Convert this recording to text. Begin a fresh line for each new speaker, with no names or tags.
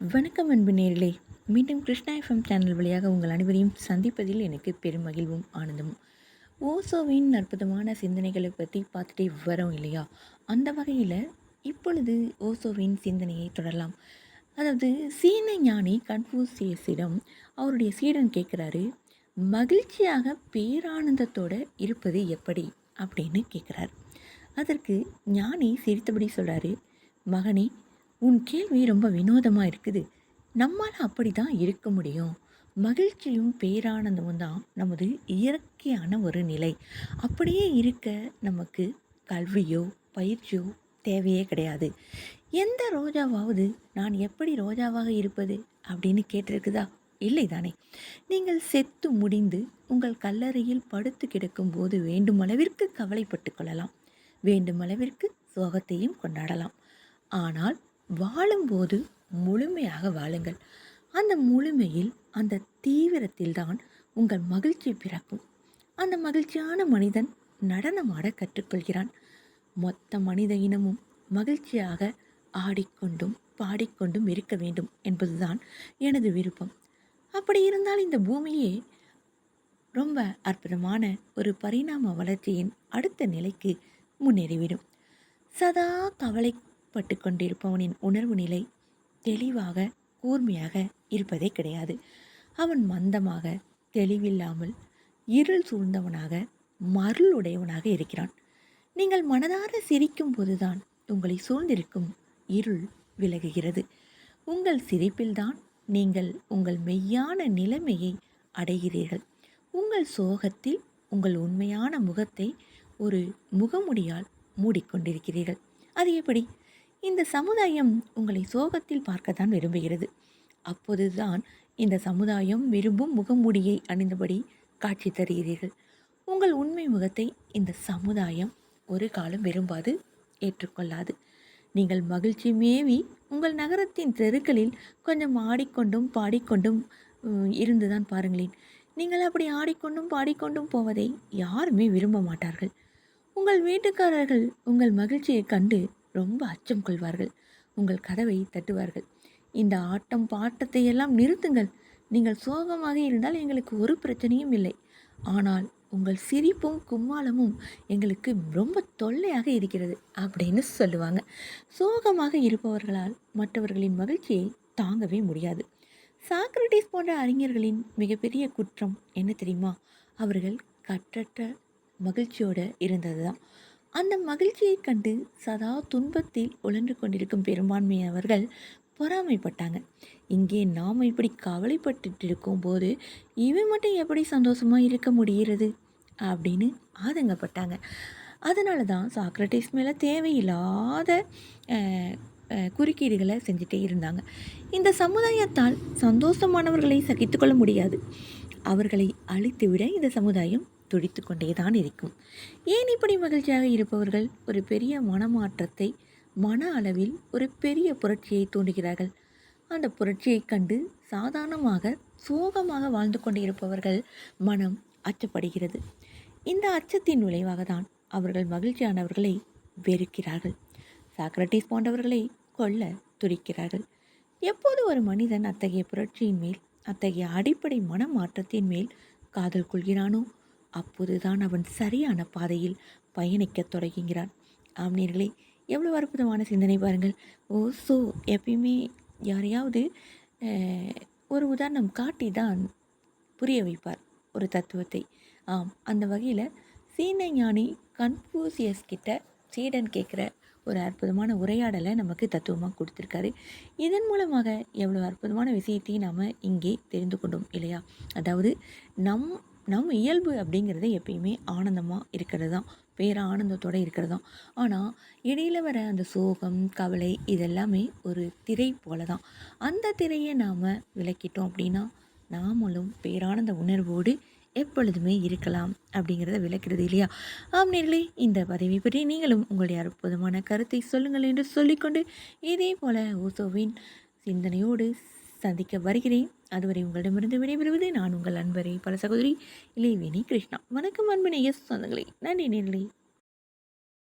வணக்கம் அன்பு நேர்களே. மீண்டும் கிருஷ்ணா எஃப்எம் சேனல் வழியாக உங்கள் அனைவரையும் சந்திப்பதில் எனக்கு பெருமகிழ்வும் ஆனந்தமும். ஓசோவின் அற்புதமான சிந்தனைகளை பற்றி பார்த்துட்டே வரோம் இல்லையா? அந்த வகையில் இப்பொழுது ஓசோவின் சிந்தனையை தொடரலாம். அதாவது சீன ஞானி கன்ஃபூசியஸிடம் அவருடைய சீடன் கேட்குறாரு மகிழ்ச்சியாக பேரானந்தத்தோடு இருப்பது எப்படி? அப்படின்னு கேட்குறாரு அதற்கு ஞானி சிரித்தபடி சொல்கிறாரு மகனே உன் கேள்வி ரொம்ப வினோதமாக இருக்குது. நம்மால் அப்படி தான் இருக்க முடியும். மகிழ்ச்சியும் பேரானந்தமும் தான் நமது இயற்கையான ஒரு நிலை. அப்படியே இருக்க நமக்கு கல்வியோ பயிற்சியோ தேவையே கிடையாது. எந்த ரோஜாவாவது நான் எப்படி ரோஜாவாக இருப்பது அப்படின்னு கேட்டிருக்குதா? இல்லை தானே. நீங்கள் செத்து முடிந்து உங்கள் கல்லறையில் படுத்து கிடக்கும் போது வேண்டுமளவிற்கு கவலைப்பட்டு கொள்ளலாம். வேண்டுமளவிற்கு சோகத்தையும் கொண்டாடலாம். ஆனால் வாழும்போது முழுமையாக வாழுங்கள். அந்த முழுமையில் அந்த தீவிரத்தில்தான் உங்கள் மகிழ்ச்சி பிறக்கும். அந்த மகிழ்ச்சியான மனிதன் நடனமாட கற்றுக்கொள்கிறான். மொத்த மனித இனமும் மகிழ்ச்சியாக ஆடிக்கொண்டும் பாடிக்கொண்டும் இருக்க வேண்டும் என்பதுதான் எனது விருப்பம். அப்படி இருந்தால் இந்த பூமியே ரொம்ப அற்புதமான ஒரு பரிணாம வளர்ச்சியின் அடுத்த நிலைக்கு முன்னேறிவிடும். சதா கவலை கவலைப்பட்டு கொண்டிருப்பவனின் உணர்வு நிலை தெளிவாக கூர்மையாக இருப்பதே கிடையாது. அவன் மந்தமாக தெளிவில்லாமல் இருள் சூழ்ந்தவனாக மருளுடையவனாக இருக்கிறான். நீங்கள் மனதார சிரிக்கும் போதுதான் உங்களை சூழ்ந்திருக்கும் இருள் விலகுகிறது. உங்கள் சிரிப்பில்தான் நீங்கள் உங்கள் மெய்யான நிலைமையை அடைகிறீர்கள். உங்கள் சோகத்தில் உங்கள் உண்மையான முகத்தை ஒரு முகமுடியால் மூடிக்கொண்டிருக்கிறீர்கள். அது எப்படி? இந்த சமுதாயம் உங்களை சோகத்தில் பார்க்கத்தான் விரும்புகிறது. அப்போதுதான் இந்த சமுதாயம் விரும்பும் முகமூடியை அணிந்தபடி காட்சி தருகிறீர்கள். உங்கள் உண்மை முகத்தை இந்த சமுதாயம் ஒரு காலம் விரும்பாது ஏற்றுக்கொள்ளாது. நீங்கள் மகிழ்ச்சி மேவி உங்கள் நகரத்தின் தெருக்களில் கொஞ்சம் ஆடிக்கொண்டும் பாடிக்கொண்டும் இருந்துதான் பாருங்களேன். நீங்கள் அப்படி ஆடிக்கொண்டும் பாடிக்கொண்டும் போவதை யாருமே விரும்ப மாட்டார்கள். உங்கள் வீட்டுக்காரர்கள் உங்கள் மகிழ்ச்சியை கண்டு ரொம்ப அச்சம் கொள்வார்கள். உங்கள் கதவை தட்டுவார்கள். இந்த ஆட்டம் பாட்டத்தை எல்லாம் நிறுத்துங்கள். நீங்கள் சோகமாக இருந்தால் எங்களுக்கு ஒரு பிரச்சனையும் இல்லை. ஆனால் உங்கள் சிரிப்பும் கும்மாளமும் எங்களுக்கு ரொம்ப தொல்லையாக இருக்கிறது அப்படின்னு சொல்லுவாங்க. சோகமாக இருப்பவர்களால் மற்றவர்களின் மகிழ்ச்சியை தாங்கவே முடியாது. சாக்ரட்டிஸ் போன்ற அறிஞர்களின் மிகப்பெரிய குற்றம் என்ன தெரியுமா? அவர்கள் கற்றற்ற மகிழ்ச்சியோடு இருந்தது தான் அந்த மகிழ்ச்சியைக் கண்டு சதா துன்பத்தில் உழன்று கொண்டிருக்கும் பெரும்பான்மையவர்கள் பொறாமைப்பட்டாங்க. இங்கே நாம் இப்படி கவலைப்பட்டு இருக்கும்போது இவன் மட்டும் எப்படி சந்தோஷமாக இருக்க முடிகிறது? அப்படின்னு ஆதங்கப்பட்டாங்க. அதனால தான் சாக்ரட்டிஸ் மேலே தேவையில்லாத குறுக்கீடுகளை செஞ்சுட்டே இருந்தாங்க. இந்த சமுதாயத்தால் சந்தோஷமானவர்களை சகித்துக்கொள்ள முடியாது. அவர்களை அழித்துவிட இந்த சமுதாயம் துடித்து கொண்டேதான் இருக்கும். ஏன் இப்படி மகிழ்ச்சியாக இருப்பவர்கள்? ஒரு பெரிய மனமாற்றத்தை மன அளவில் ஒரு பெரிய புரட்சியை தூண்டுகிறார்கள். அந்த புரட்சியை கண்டு சாதாரணமாக சோகமாக வாழ்ந்து கொண்டிருப்பவர்கள் மனம் அச்சப்படுகிறது. இந்த அச்சத்தின் விளைவாக தான் அவர்கள் மகிழ்ச்சியானவர்களை வெறுக்கிறார்கள். சாக்ரட்டிஸ் போன்றவர்களை கொல்ல துடிக்கிறார்கள். எப்போது ஒரு மனிதன் அத்தகைய புரட்சியின் மேல் அத்தகைய அடிப்படை மனமாற்றத்தின் மேல் காதல் கொள்கிறானோ அப்போதுதான் அவன் சரியான பாதையில் பயணிக்கத் தொடங்குகிறான். ஆம்னியர்களே எவ்வளோ அற்புதமான சிந்தனை பாருங்கள். ஓ ஸோ எப்பயுமே யாரையாவது ஒரு உதாரணம் காட்டி தான் புரிய வைப்பார் ஒரு தத்துவத்தை. ஆம் அந்த வகையில் சீன ஞானி கன்ஃபூசியஸ் கிட்ட சீடன் கேட்குற ஒரு அற்புதமான உரையாடலை நமக்கு தத்துவமாக கொடுத்துருக்காரு. இதன் மூலமாக எவ்வளோ அற்புதமான விஷயத்தையும் நாம் இங்கே தெரிந்து கொண்டோம் இல்லையா? அதாவது நம் நம்ம இயல்பு அப்படிங்கிறது எப்பயுமே ஆனந்தமாக இருக்கிறது தான் பேர ஆனந்தத்தோடு இருக்கிறது தான் ஆனால் இடையில் வர அந்த சோகம் கவலை இதெல்லாமே ஒரு திரை போல தான் அந்த திரையை நாம் விளக்கிட்டோம் அப்படின்னா நாமளும் பேரானந்த உணர்வோடு எப்பொழுதுமே இருக்கலாம் அப்படிங்கிறத விளக்கிறது இல்லையா? ஆம் நேர்களே இந்த பதவி பற்றி நீங்களும் உங்களுடைய அற்புதமான கருத்தை சொல்லுங்கள் என்று சொல்லிக்கொண்டு இதே போல் ஓசோவின் சிந்தனையோடு சந்திக்க வருகிறேன். அதுவரை உங்களிடமிருந்து விடைபெறுவது நான் உங்கள் அன்பரை பல சகோதரி இளைவேணி கிருஷ்ணா. வணக்கம் அன்பனே எஸ் சொந்தங்களே. நன்றி நேர்களே.